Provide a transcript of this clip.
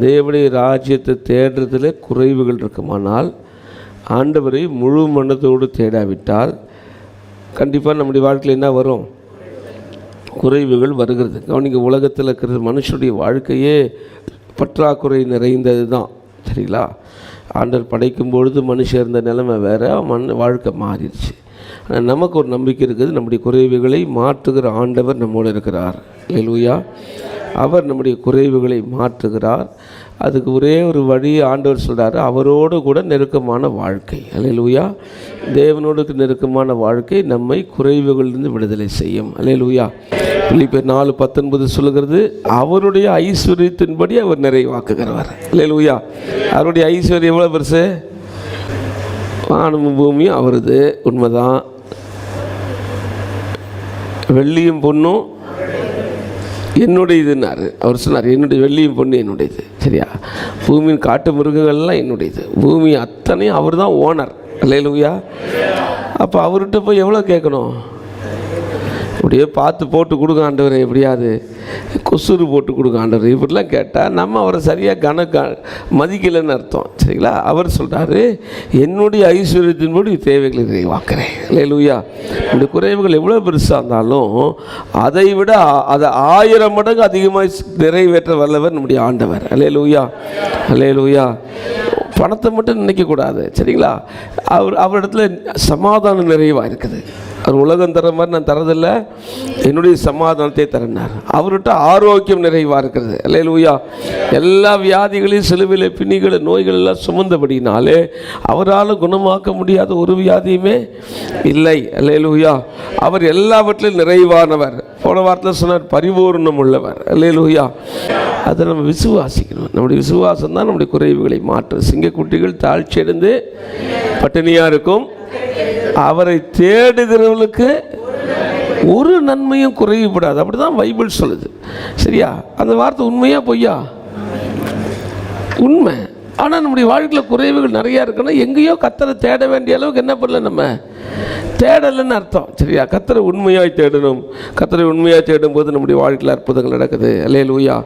தேவனுடைய ராஜ்யத்தை தேடுறதுல குறைவுகள் இருக்குமானால் ஆண்டவரை முழு மனதோடு தேடாவிட்டால் கண்டிப்பாக நம்முடைய வாழ்க்கையில் என்ன வரும்? குறைவுகள் வருகிறது. கவனிங்க உலகத்தில் இருக்கிற மனுஷனுடைய வாழ்க்கையே பற்றாக்குறை நிறைந்தது தான் சரிங்களா? ஆண்டவர் படைக்கும் பொழுது மனுஷன் இருந்த நிலைமை வேறு மண் வாழ்க்கை மாறிடுச்சு. ஆனால் நமக்கு ஒரு நம்பிக்கை இருக்குது. நம்முடைய குறைவுகளை மாற்றுகிற ஆண்டவர் நம்மோடு இருக்கிறார். லூயா அவர் நம்முடைய குறைவுகளை மாற்றுகிறார். அதுக்கு ஒரே ஒரு வழி ஆண்டவர் சொல்கிறாரு அவரோடு கூட நெருக்கமான வாழ்க்கை. அலையலூயா தேவனோடு நெருக்கமான வாழ்க்கை நம்மை குறைவுகளிலிருந்து விடுதலை செய்யும். அலையலூயா பிள்ளைப்பேர் நாலு பத்தொன்பது சொல்லுகிறது அவருடைய ஐஸ்வர்யத்தின்படி அவர் நிறைவாக்குகிறவர். அலையலூயா அவருடைய ஐஸ்வர்யம் எவ்வளோ பெருசு? வானமும் பூமியும் அவரது உண்மைதான். வெள்ளியும் பொண்ணும் என்னுடையதுன்னாரு. அவர் சொன்னார் என்னுடைய வெள்ளியும் பொண்ணு என்னுடையது. சரியா? பூமியின் காட்டு மிருகங்கள்லாம் என்னுடையது. பூமி அத்தனையும் அவர் தான் ஓனர். அல்லையிலுயா அப்போ அவர்கிட்ட போய் எவ்வளோ கேட்கணும்? இப்படியே பார்த்து போட்டு கொடுங்க ஆண்டவர் எப்படியாவது கொசுறு போட்டு கொடுங்க ஆண்டவர். இப்படிலாம் கேட்டால் நம்ம அவரை சரியாக கன க மதிக்கலைன்னு அர்த்தம். சரிங்களா? அவர் சொல்கிறாரு என்னுடைய ஐஸ்வர்யத்தின்படி தேவைகளை நிறைவாக்குறேன் இல்லை லூயா இந்த குறைவுகள் எவ்வளோ பெருசாக இருந்தாலும் அதை விட அதை ஆயிரம் மடங்கு அதிகமாக நிறைவேற்ற வல்லவர் நம்முடைய ஆண்டவர். அல்லே லூயா அல்லே லூயா பணத்தை மட்டும் நினைக்கக்கூடாது சரிங்களா? அவர் அவரிடத்துல சமாதானம் நிறைவாக இருக்குது. அவர் உலகம் தர மாதிரி நான் தரதில்ல என்னுடைய சமாதானத்தை தரனார் அவர்கிட்ட ஆரோக்கியம் நிறைவாக இருக்கிறது அல்லேலூயா. எல்லா வியாதிகளையும் சிலுவையில் பிணிகள் நோய்கள் எல்லாம் சுமந்தபடினாலே அவரால் குணமாக்க முடியாத ஒரு வியாதியுமே இல்லை. அல்லேலூயா. அவர் எல்லாவற்றிலும் நிறைவானவர். போன வாரத்தில் சொன்னார் பரிபூர்ணம் உள்ளவர் அல்லேலூயா. அதை நம்ம விசுவாசிக்கணும். நம்முடைய விசுவாசம் தான் நம்முடைய குறைவுகளை மாற்றும் சிங்கக்குட்டிகள் தாழ்ச்சியடைந்து பட்டினியாக இருக்கும். அவரை தேடுகிறவர்களுக்கு ஒரு நன்மையும் குறைவுபடாது. அப்படி தான் பைபிள் சொல்லுது. சரியா? அந்த வார்த்தை உண்மையா பொய்யா? உண்மை. ஆனால் நம்முடைய வாழ்க்கையில் குறைவுகள் நிறையா இருக்குன்னா எங்கேயோ கத்தரை தேட வேண்டிய அளவுக்கு என்ன பண்ணல நம்ம? தேடலைன்னு அர்த்தம். சரியா? கத்தரை உண்மையாய் தேடணும். கத்தரை உண்மையாக தேடும் போது நம்முடைய வாழ்க்கையில் அற்புதங்கள் நடக்குது. அல்லையா லூயா